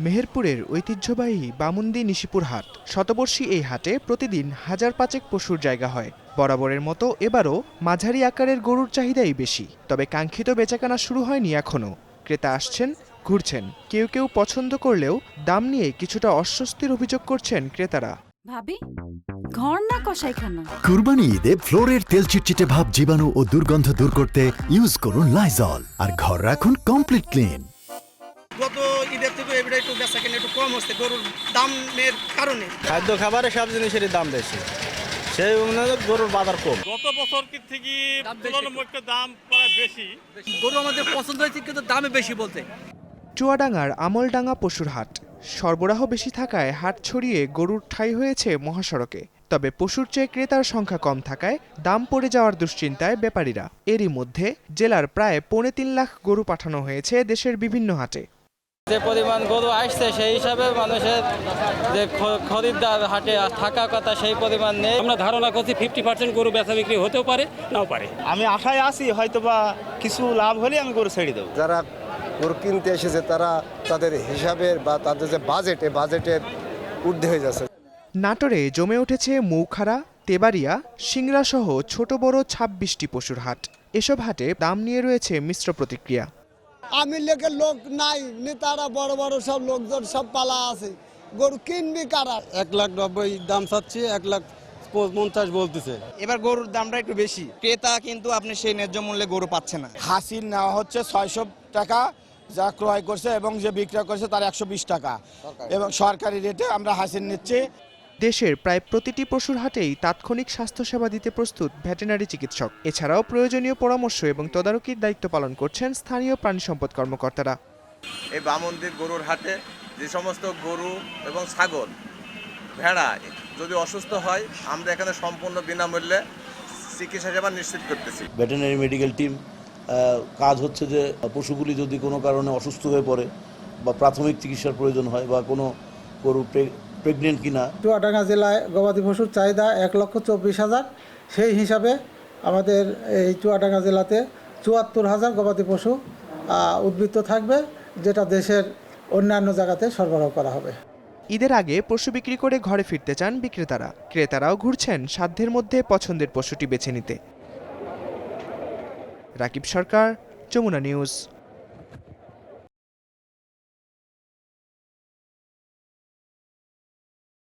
মেহেরপুরের ঐতিহ্যবাহী বামুন্দি নিশিপুর হাট। শতবর্ষী এই হাটে প্রতিদিন হাজার পাঁচেক পশুর জায়গা হয়। বরাবরের মতো এবারও মাঝারি আকারের গরুর চাহিদাই বেশি। তবে কাঙ্ক্ষিত বেচাকেনা শুরু হয়নি এখনও ক্রেতা আসছেন ঘুরছেন। কেউ কেউ পছন্দ করলেও দাম নিয়ে কিছুটা অস্বস্তির অভিযোগ করছেন ক্রেতারা। ভাবি ঘর না কষাইখানা কুরবানি ঈদে ফ্লোরের তেল চিটচিটে ভাব জীবাণু ও দুর্গন্ধ দূর করতে ইউজ করুন লাইজল আর ঘর রাখুন কমপ্লিট ক্লিন গত ঈদের থেকে এবারে একটু বেচা কেনা একটু কম হচ্ছে গরুর দামের কারণে। খাদ্য খাবারে সব জিনিসেরই দাম বেশি। সেই অনুযায়ী গরুর বাজার কম। গত বছর কি থেকে তুলনামূলক দাম প্রায় বেশি। গরু আমাদের পছন্দ হয়েছে কিন্তু দামে বেশি বলতে। চুয়াডাঙ্গার আমলডাঙ্গা পশুর হাট। সরবরাহ বেশি থাকায় হাট ছড়িয়ে গরুর ঠাঁই হয়েছে মহাসড়কে। তবে পশুর চেয়ে ক্রেতার সংখ্যা কম থাকায় দাম পড়ে যাওয়ার দুশ্চিন্তায় ব্যাপারীরা। এরই মধ্যে জেলার প্রায় পৌনে তিন লাখ গরু পাঠানো হয়েছে দেশের বিভিন্ন হাটে। যে পরিমাণ গরু আসছে সেই হিসাবে মানুষের যে খরিদ্দার হাটে থাকা কথা সেই পরিমাণ নেই। আমরা ধারণা করছি ফিফটি পার্সেন্ট গরু বেচা বিক্রি হতেও পারে নাও পারে। আমি আশায় আছি হয়তো বা কিছু লাভ হলে আমি গরু ছেড়ে দেবো। যারা গরু কিনতে এসেছে তারা তাদের হিসাবের বা তাদের যে বাজেটে বাজেটের ঊর্ধ্বে হয়ে যাচ্ছে। নাটোরে জমে উঠেছে মৌখারা তেবাড়িয়া সিংড়া সহ ছোট বড় ছাব্বিশটি পশুর হাট। এসব হাটে দাম নিয়ে রয়েছে মিশ্র প্রতিক্রিয়া। আমি লেখের লোক নাই নেতারা বড় বড় সব লোকজন সব পালা আছে। গরু কিনবি কারা? এক লাখ নব্বই দাম চাচ্ছি এক লাখ পঞ্চাশ বলতেছে। এবার গরুর দামটা একটু বেশি। ক্রেতা কিন্তু আপনি সেই ন্যায্য মূল্যে গরু পাচ্ছে না। হাসির নেওয়া হচ্ছে ছয়শো টাকা যা ক্রয় করছে এবং যে বিক্রয় করছে তার একশো বিশ টাকা। এবং সরকারি রেটে আমরা হাসির নিচ্ছি। দেশের প্রায় প্রতিটি পশুর হাটেই তাৎক্ষণিক স্বাস্থ্যসেবা দিতে প্রস্তুত ভেটেরিনারি চিকিৎসক। এছাড়াও প্রয়োজনীয় পরামর্শ এবং তদারকির দায়িত্ব পালন করছেন স্থানীয় প্রাণী সম্পদ কর্মকর্তারা। এই বামন্দির গরুর হাটে যে সমস্ত গরু এবং ছাগল ভেড়া যদি অসুস্থ হয় আমরা এখানে সম্পূর্ণ বিনামূল্যে চিকিৎসা সেবা নিশ্চিত করতেছি। ভেটেনারি মেডিকেল টিম কাজ হচ্ছে যে পশুগুলি যদি কোনো কারণে অসুস্থ হয়ে পড়ে বা প্রাথমিক চিকিৎসার প্রয়োজন হয় বা কোনো গরু প্রেগনেন্ট কিনা? চুয়াডাঙ্গা জেলায় গবাদি পশুর চাহিদা এক লক্ষ চব্বিশ হাজার। সেই হিসাবে আমাদের এই চুয়াডাঙ্গা জেলাতে চুয়াত্তর হাজার গবাদি পশু উদ্বৃত্ত থাকবে যেটা দেশের অন্যান্য জায়গাতে সরবরাহ করা হবে। ঈদের আগে পশু বিক্রি করে ঘরে ফিরতে চান বিক্রেতারা। ক্রেতারাও ঘুরছেন সাধ্যের মধ্যে পছন্দের পশুটি বেছে নিতে। রাকিব সরকার যমুনা নিউজ।